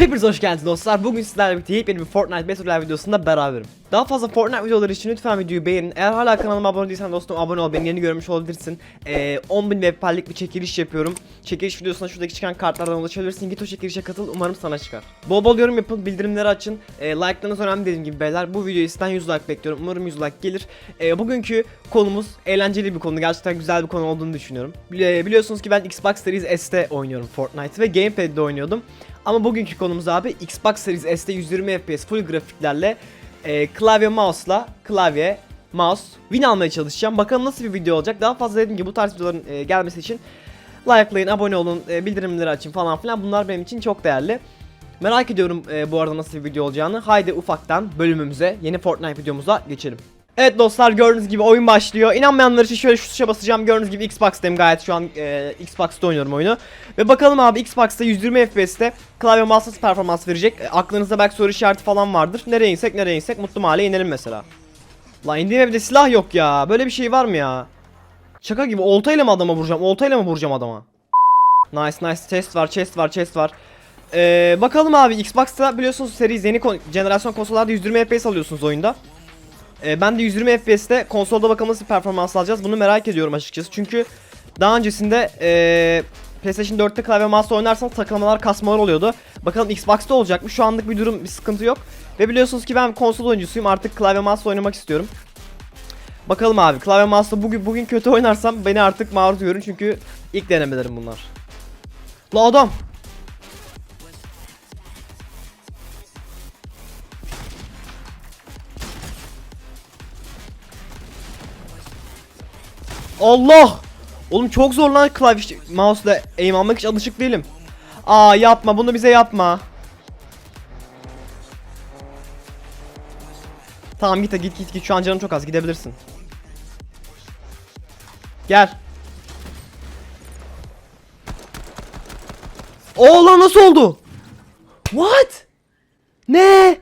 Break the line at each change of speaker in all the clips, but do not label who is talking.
Hepiniz hoş geldiniz dostlar. Bugün sizlerle birlikte yepyeni bir Fortnite Battle videosunda beraberim. Daha fazla Fortnite videoları için lütfen videoyu beğenin. Eğer hala kanalıma abone değilsen dostum abone ol. Beni yeni görmüş olabilirsin. Ee, 10.000 webperlik bir çekiliş yapıyorum. Çekiliş videosuna şuradaki çıkan kartlardan ulaşabilirsin. Git o çekilişe katıl. Umarım sana çıkar. Bol bol yorum yapın. Bildirimleri açın. E, like'larınız önemli dediğim gibi beyler. Bu videoyu sizden 100 like bekliyorum. Umarım 100 like gelir. E, bugünkü konumuz eğlenceli bir konu. Gerçekten güzel bir konu olduğunu düşünüyorum. Bili- biliyorsunuz ki ben Xbox Series S'te oynuyorum Fortnite ve Gamepad'de oynuyordum. Ama bugünkü konumuz abi Xbox Series S'te 120 FPS full grafiklerle e, klavye mouse'la klavye mouse win almaya çalışacağım. Bakalım nasıl bir video olacak. Daha fazla dediğim gibi bu tarz videoların e, gelmesi için likelayın, abone olun, e, bildirimleri açın falan filan. Bunlar benim için çok değerli. Merak ediyorum e, bu arada nasıl bir video olacağını. Haydi ufaktan bölümümüze, yeni Fortnite videomuza geçelim. Evet dostlar gördüğünüz gibi oyun başlıyor. İnanmayanlar için şöyle şu tuşa basacağım. Gördüğünüz gibi Xbox'tayım gayet şu an e, Xbox'ta oynuyorum oyunu. Ve bakalım abi Xbox'ta 120 FPS'te klavye mouse performans verecek. E, aklınızda belki soru işareti falan vardır. Nereye insek nereye insek mutlu mahalle inelim mesela. Lan indiğim evde silah yok ya. Böyle bir şey var mı ya? Şaka gibi oltayla mı adama vuracağım? Oltayla mı vuracağım adama? Nice nice chest var chest var chest var. Ee, bakalım abi Xbox'ta biliyorsunuz seri yeni kon- jenerasyon konsollarda 120 FPS alıyorsunuz oyunda. Ee, ben de 120 FPS'te konsolda bakalım nasıl performans alacağız bunu merak ediyorum açıkçası. Çünkü daha öncesinde ee, PlayStation 4'te klavye mouse oynarsanız takılmalar kasmalar oluyordu. Bakalım Xbox'ta olacak mı? Şu anlık bir durum bir sıkıntı yok. Ve biliyorsunuz ki ben konsol oyuncusuyum artık klavye mouse oynamak istiyorum. Bakalım abi klavye mouse'la bugün bugün kötü oynarsam beni artık maruz görün çünkü ilk denemelerim bunlar. La adam. Allah! Oğlum çok zor lan klavye mouse'la aim almak hiç alışık değilim. Aa yapma bunu bize yapma. Tamam git git git git şu an canım çok az gidebilirsin. Gel. Oo lan nasıl oldu? What? Ne?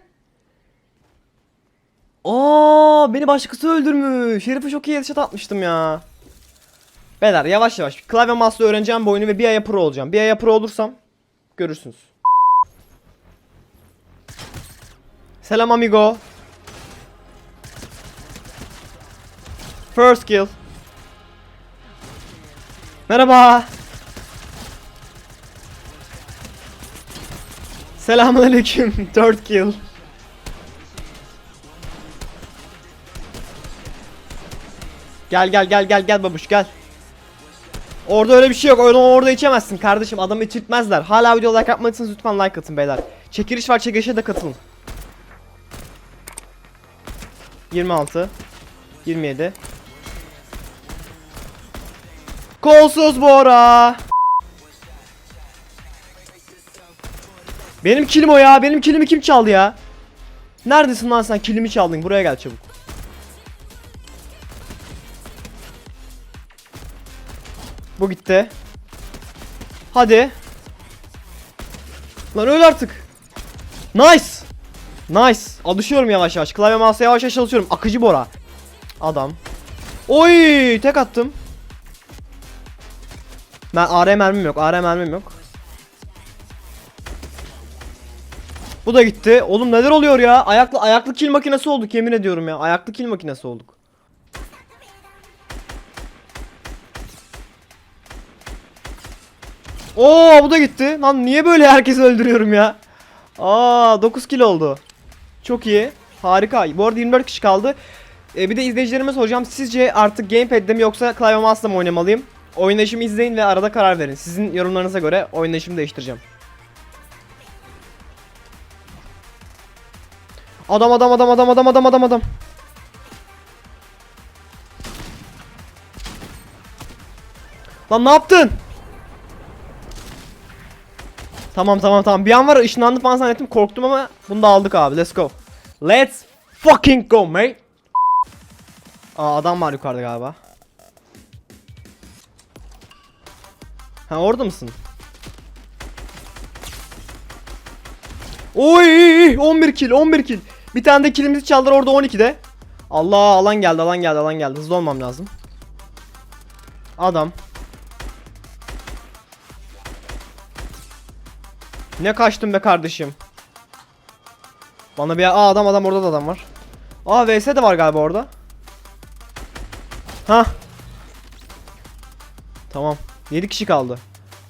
Aa beni başkası öldürmüş. Herife çok iyi headshot atmıştım ya. Beyler yavaş yavaş klavye mouse'la öğreneceğim bu oyunu ve bir aya pro olacağım. Bir aya pro olursam görürsünüz. Selam amigo. First kill. Merhaba. Selamünaleyküm. Third kill. Gel gel gel gel gel babuş gel. Orada öyle bir şey yok. Onu orada içemezsin kardeşim. Adamı içirtmezler. Hala video like yapmadıysanız lütfen like atın beyler. Çekiliş var çekilişe de katılın. 26 27 Kolsuz Bora Benim kilim o ya. Benim kilimi kim çaldı ya? Neredesin lan sen? Kilimi çaldın. Buraya gel çabuk. Bu gitti. Hadi. Lan öl artık. Nice. Nice. Alışıyorum yavaş yavaş. Klavye mouse'a yavaş yavaş alışıyorum. Akıcı Bora. Adam. Oy, tek attım. Ben AR mermim yok. AR mermim yok. Bu da gitti. Oğlum neler oluyor ya? Ayaklı ayaklı kill makinesi olduk yemin ediyorum ya. Ayaklı kill makinesi olduk. Oo bu da gitti. Lan niye böyle herkesi öldürüyorum ya? Aa 9 kill oldu. Çok iyi. Harika. Bu arada 24 kişi kaldı. Ee, bir de izleyicilerime soracağım. Sizce artık gamepad'de mi yoksa klavye mouse'la mı oynamalıyım? Oynayışımı izleyin ve arada karar verin. Sizin yorumlarınıza göre oynayışımı değiştireceğim. Adam adam adam adam adam adam adam adam. Lan ne yaptın? Tamam tamam tamam. Bir an var ışınlandı falan zannettim. Korktum ama bunu da aldık abi. Let's go. Let's fucking go mate. Aa adam var yukarıda galiba. Ha orada mısın? Oy 11 kill 11 kill. Bir tane de killimizi çaldılar orada 12'de. Allah alan geldi alan geldi alan geldi. Hızlı olmam lazım. Adam. Ne kaçtın be kardeşim. Bana bir Aa, adam adam orada da adam var. Aa VS de var galiba orada. Ha. Tamam. 7 kişi kaldı.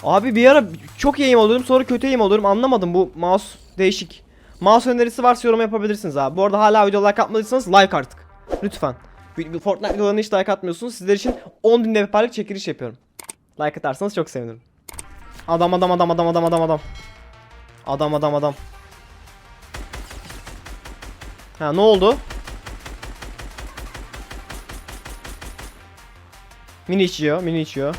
Abi bir ara çok iyi aim oluyorum sonra kötü aim oluyorum anlamadım bu mouse değişik. Mouse önerisi varsa yorum yapabilirsiniz abi. Bu arada hala video like atmadıysanız like artık. Lütfen. Bir- bir Fortnite videolarına hiç like atmıyorsunuz. Sizler için 10.000 deveparlık çekiliş yapıyorum. Like atarsanız çok sevinirim. Adam adam adam adam adam adam adam. Adam adam adam. Ha ne oldu? Mini içiyor, mini içiyor.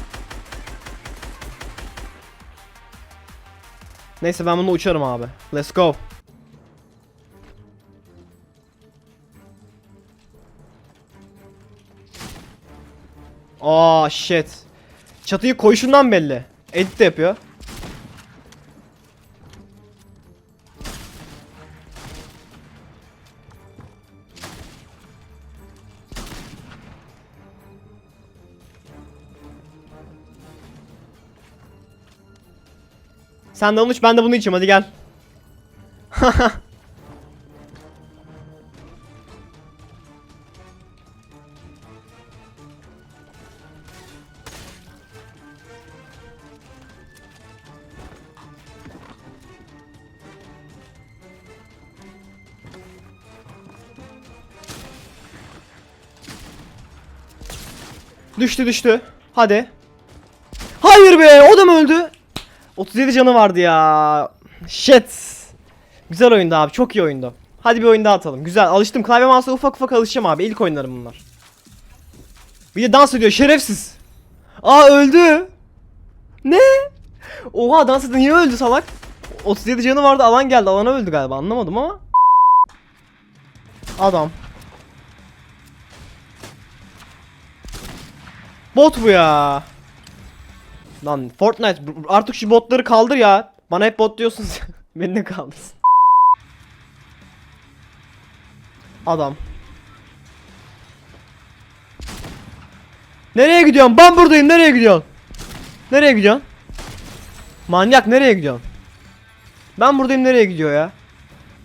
Neyse ben bunu uçarım abi. Let's go. Aa shit. Çatıyı koyuşundan belli. Edit de yapıyor. Sen de onu iç ben de bunu içeyim hadi gel. Düştü düştü. Hadi. Hayır be o da mı öldü? 37 canı vardı ya. Shit. Güzel oyundu abi. Çok iyi oyundu. Hadi bir oyun daha atalım. Güzel. Alıştım. Klavye mouse'a ufak ufak alışacağım abi. İlk oyunlarım bunlar. Bir de dans ediyor. Şerefsiz. Aa öldü. Ne? Oha dans ediyor. Niye öldü salak? 37 canı vardı. Alan geldi. Alana öldü galiba. Anlamadım ama. Adam. Bot bu ya. Lan Fortnite artık şu botları kaldır ya. Bana hep bot diyorsunuz. Beni de kaldırsın. Adam. Nereye gidiyorsun? Ben buradayım. Nereye gidiyorsun? Nereye gidiyorsun? Manyak nereye gidiyorsun? Ben buradayım nereye gidiyor ya?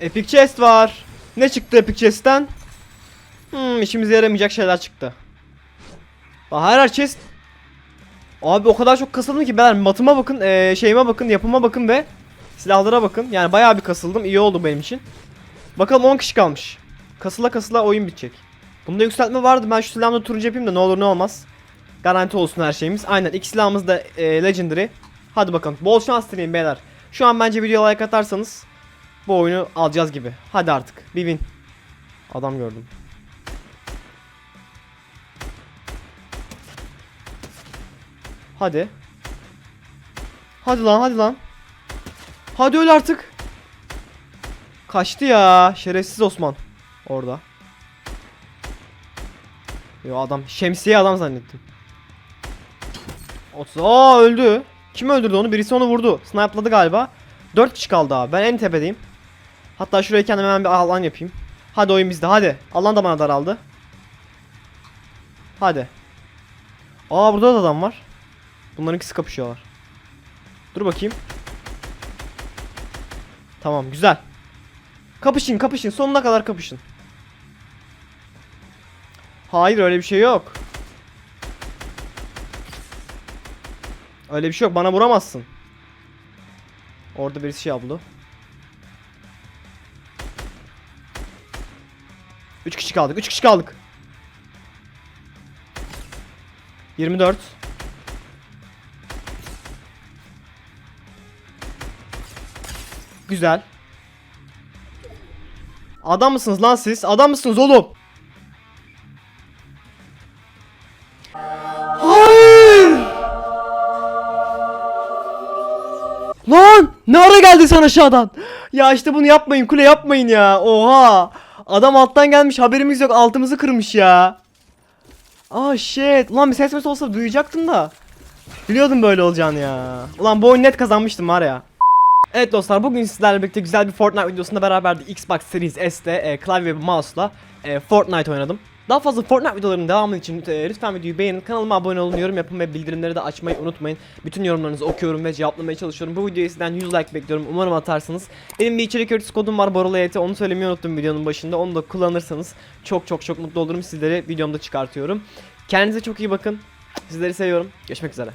Epic chest var. Ne çıktı Epic chest'ten? Hmm, işimize yaramayacak şeyler çıktı. Her chest Abi o kadar çok kasıldım ki ben matıma bakın, eee, şeyime bakın, yapıma bakın ve silahlara bakın. Yani bayağı bir kasıldım. iyi oldu benim için. Bakalım 10 kişi kalmış. Kasıla kasıla oyun bitecek. Bunda yükseltme vardı. Ben şu silahımda turuncu yapayım da ne olur ne olmaz. Garanti olsun her şeyimiz. Aynen iki silahımız da eee, legendary. Hadi bakalım. Bol şans dileyin beyler. Şu an bence videoya like atarsanız bu oyunu alacağız gibi. Hadi artık. Bir win. Adam gördüm. Hadi. Hadi lan hadi lan. Hadi öl artık. Kaçtı ya. Şerefsiz Osman. Orada. Yo adam şemsiye adam zannettim. 30. Aa öldü. Kim öldürdü onu? Birisi onu vurdu. Snipe'ladı galiba. 4 kişi kaldı abi. Ben en tepedeyim. Hatta şuraya kendime hemen bir alan yapayım. Hadi oyun bizde hadi. Alan da bana daraldı. Hadi. Aa burada da adam var. Bunların ikisi kapışıyorlar. Dur bakayım. Tamam güzel. Kapışın kapışın sonuna kadar kapışın. Hayır öyle bir şey yok. Öyle bir şey yok bana vuramazsın. Orada birisi şey yaptı. 3 kişi kaldık 3 kişi kaldık. 24 Güzel. Adam mısınız lan siz? Adam mısınız oğlum? Hayır! Lan! Ne ara geldi sen aşağıdan? Ya işte bunu yapmayın kule yapmayın ya. Oha! Adam alttan gelmiş haberimiz yok altımızı kırmış ya. Ah shit. Ulan bir ses olsa duyacaktım da. Biliyordum böyle olacağını ya. Ulan bu oyun net kazanmıştım var ya. Evet dostlar bugün sizlerle birlikte güzel bir Fortnite videosunda beraberdik Xbox Series S'te e, klavye ve mouse'la e, Fortnite oynadım. Daha fazla Fortnite videolarının devamı için e, lütfen videoyu beğenin. Kanalıma abone olun, yorum yapın ve bildirimleri de açmayı unutmayın. Bütün yorumlarınızı okuyorum ve cevaplamaya çalışıyorum. Bu videoya sizden 100 like bekliyorum. Umarım atarsınız. Benim bir içerik üreticisi kodum var Borolo Onu söylemeyi unuttum videonun başında. Onu da kullanırsanız çok çok çok mutlu olurum. Sizlere videomda çıkartıyorum. Kendinize çok iyi bakın. Sizleri seviyorum. Görüşmek üzere.